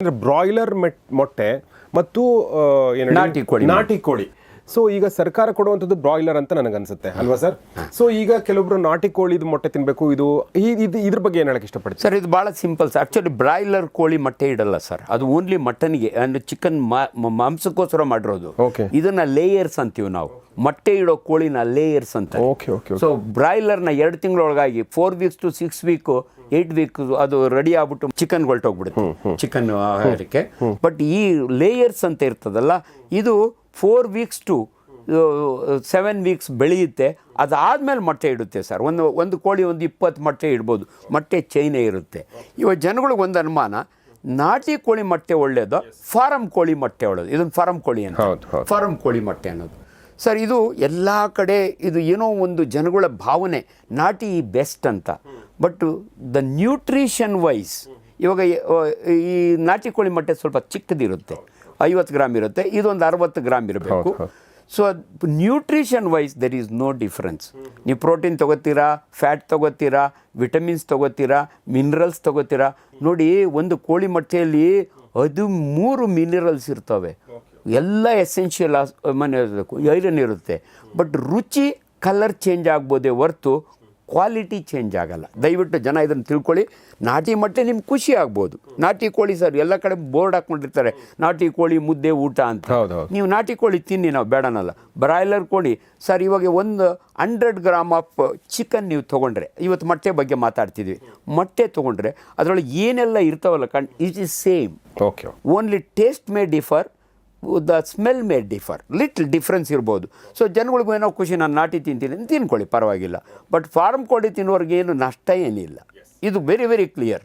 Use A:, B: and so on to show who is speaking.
A: ಅಂದ್ರೆ ಬ್ರಾಯ್ಲರ್ ಮೆಟ್ ಮೊಟ್ಟೆ ಮತ್ತು
B: ನಾಟಿ ಕೋಳಿ
A: ನಾಟಿ ಕೋಳಿ. ಸೊ ಈಗ ಸರ್ಕಾರ ಕೊಡುವಂಥದ್ದು ಬ್ರಾಯ್ಲರ್ ಅಂತ ನನಗನ್ಸುತ್ತೆ ಅಲ್ವಾ ಸರ್ ಸೊ ಈಗ ಕೆಲವೊಬ್ರು ನಾಟಿ ಕೋಳಿದು ಮೊಟ್ಟೆ ತಿನ್ನಬೇಕು ಇದು ಇದು ಇದ್ರ ಬಗ್ಗೆ ಏನು ಹೇಳಕ್ಕೆ ಇಷ್ಟಪಡ್ತೀವಿ
B: ಸರ್ ಇದು ಭಾಳ ಸಿಂಪಲ್ ಸರ್ ಆ್ಯಕ್ಚುಲಿ ಬ್ರಾಯ್ಲರ್ ಕೋಳಿ ಮೊಟ್ಟೆ ಇಡಲ್ಲ ಸರ್ ಅದು ಓನ್ಲಿ ಮಟನ್ಗೆ ಅಂದರೆ ಚಿಕನ್ ಮಾಂಸಕ್ಕೋಸ್ಕರ ಮಾಡಿರೋದು.
A: ಓಕೆ
B: ಇದನ್ನ ಲೇಯರ್ಸ್ ಅಂತೀವಿ ನಾವು. ಮೊಟ್ಟೆ ಇಡೋ ಕೋಳಿನ ಲೇಯರ್ಸ್ ಅಂತ.
A: ಓಕೆ ಓಕೆ
B: ಸೊ ಬ್ರಾಯ್ಲರ್ನ ಎರಡು ತಿಂಗಳೊಳಗಾಗಿ four weeks to six week eight week ಅದು ರೆಡಿ ಆಗ್ಬಿಟ್ಟು ಚಿಕನ್ ಹೊರಟೋಗ್ಬಿಡುತ್ತೆ ಚಿಕನ್ ಆಹಾರಕ್ಕೆ ಬಟ್ ಈ ಲೇಯರ್ಸ್ ಅಂತ ಇರ್ತದಲ್ಲ ಇದು four weeks to seven weeks ಬೆಳೆಯುತ್ತೆ. ಅದಾದಮೇಲೆ ಮೊಟ್ಟೆ ಇಡುತ್ತೆ ಸರ್. ಒಂದು ಒಂದು ಕೋಳಿ ಒಂದು ಇಪ್ಪತ್ತು ಮೊಟ್ಟೆ ಇಡ್ಬೋದು. ಮೊಟ್ಟೆ ಚೈನೇ ಇರುತ್ತೆ. ಇವಾಗ ಜನಗಳಿಗೆ ಒಂದು ಅನುಮಾನ ನಾಟಿ ಕೋಳಿ ಮೊಟ್ಟೆ ಒಳ್ಳೆಯದು ಫಾರಂ ಕೋಳಿ ಮೊಟ್ಟೆ ಒಳ್ಳೆಯದು ಇದೊಂದು ಫಾರಂ ಕೋಳಿ ಅಂತ. ಫಾರಂ ಕೋಳಿ ಮೊಟ್ಟೆ ಅನ್ನೋದು. ಸರ್ ಇದು ಎಲ್ಲ ಕಡೆ ಇದು ಏನೋ ಒಂದು ಜನಗಳ ಭಾವನೆ ನಾಟಿ ಬೆಸ್ಟ್ ಅಂತ. ಬಟ್ ದ ನ್ಯೂಟ್ರಿಷನ್ ವೈಸ್ ಇವಾಗ ಈ ನಾಟಿ ಕೋಳಿ ಮೊಟ್ಟೆ ಸ್ವಲ್ಪ ಚಿಕ್ಕದಿರುತ್ತೆ. ಐವತ್ತು ಗ್ರಾಮ್ ಇರುತ್ತೆ ಇದೊಂದು ಅರವತ್ತು ಗ್ರಾಮ್ ಇರಬೇಕು. So nutrition wise there is no difference ನೀವು ಪ್ರೋಟೀನ್ ತೊಗೋತೀರಾ ಫ್ಯಾಟ್ ತೊಗೋತೀರಾ ವಿಟಮಿನ್ಸ್ ತೊಗೋತೀರಾ ಮಿನರಲ್ಸ್ ತೊಗೋತೀರಾ ನೋಡಿ ಒಂದು ಕೋಳಿ ಮೊಟ್ಟೆಯಲ್ಲಿ ಹದಿಮೂರು ಮಿನರಲ್ಸ್ ಇರ್ತವೆ. ಎಲ್ಲ ಎಸೆನ್ಷಿಯಲ್ ಮನೆ ಐರನ್ ಇರುತ್ತೆ. ಬಟ್ ರುಚಿ ಕಲರ್ ಚೇಂಜ್ ಆಗ್ಬೋದೇ ಹೊರ್ತು ಕ್ವಾಲಿಟಿ ಚೇಂಜ್ ಆಗಲ್ಲ. ದಯವಿಟ್ಟು ಜನ ಇದನ್ನು ತಿಳ್ಕೊಳ್ಳಿ. ನಾಟಿ ಮಟ್ಟೆ ನಿಮ್ಗೆ ಖುಷಿ ಆಗ್ಬೋದು. ನಾಟಿ ಕೋಳಿ ಸರ್ ಎಲ್ಲ ಕಡೆ ಬೋರ್ಡ್ ಹಾಕ್ಕೊಂಡಿರ್ತಾರೆ. ನಾಟಿ ಕೋಳಿ ಮುದ್ದೆ ಊಟ ಅಂತ. ನೀವು ನಾಟಿ ಕೋಳಿ ತಿನ್ನಿ ನಾವು ಬೇಡನಲ್ಲ. ಬ್ರಾಯ್ಲರ್ ಕೋಳಿ ಸರ್ ಇವಾಗ ಒಂದು ಹಂಡ್ರೆಡ್ ಗ್ರಾಮ್ ಆಫ್ ಚಿಕನ್ ನೀವು ತೊಗೊಂಡ್ರೆ ಇವತ್ತು ಮೊಟ್ಟೆ ಬಗ್ಗೆ ಮಾತಾಡ್ತಿದ್ವಿ. ಮೊಟ್ಟೆ ತೊಗೊಂಡ್ರೆ ಅದರೊಳಗೆ ಏನೆಲ್ಲ ಇರ್ತಾವಲ್ಲ ಕಣ್ it is same.
A: Okay.
B: Only taste may differ the smell may differ little difference ಇರ್ಬೋದು. ಸೊ ಜನಗಳಿಗೂ ಏನೋ ಖುಷಿ ನಾನು ನಾಟಿ ತಿಂತೀನಿ ಅಂತ ತಿನ್ಕೊಳ್ಳಿ ಪರವಾಗಿಲ್ಲ. ಬಟ್ ಫಾರ್ಮ್ ಕೋಳಿ ತಿನ್ನೋರ್ಗೇನು ನಷ್ಟ ಏನಿಲ್ಲ. ಇದು ವೆರಿ ವೆರಿ ಕ್ಲಿಯರ್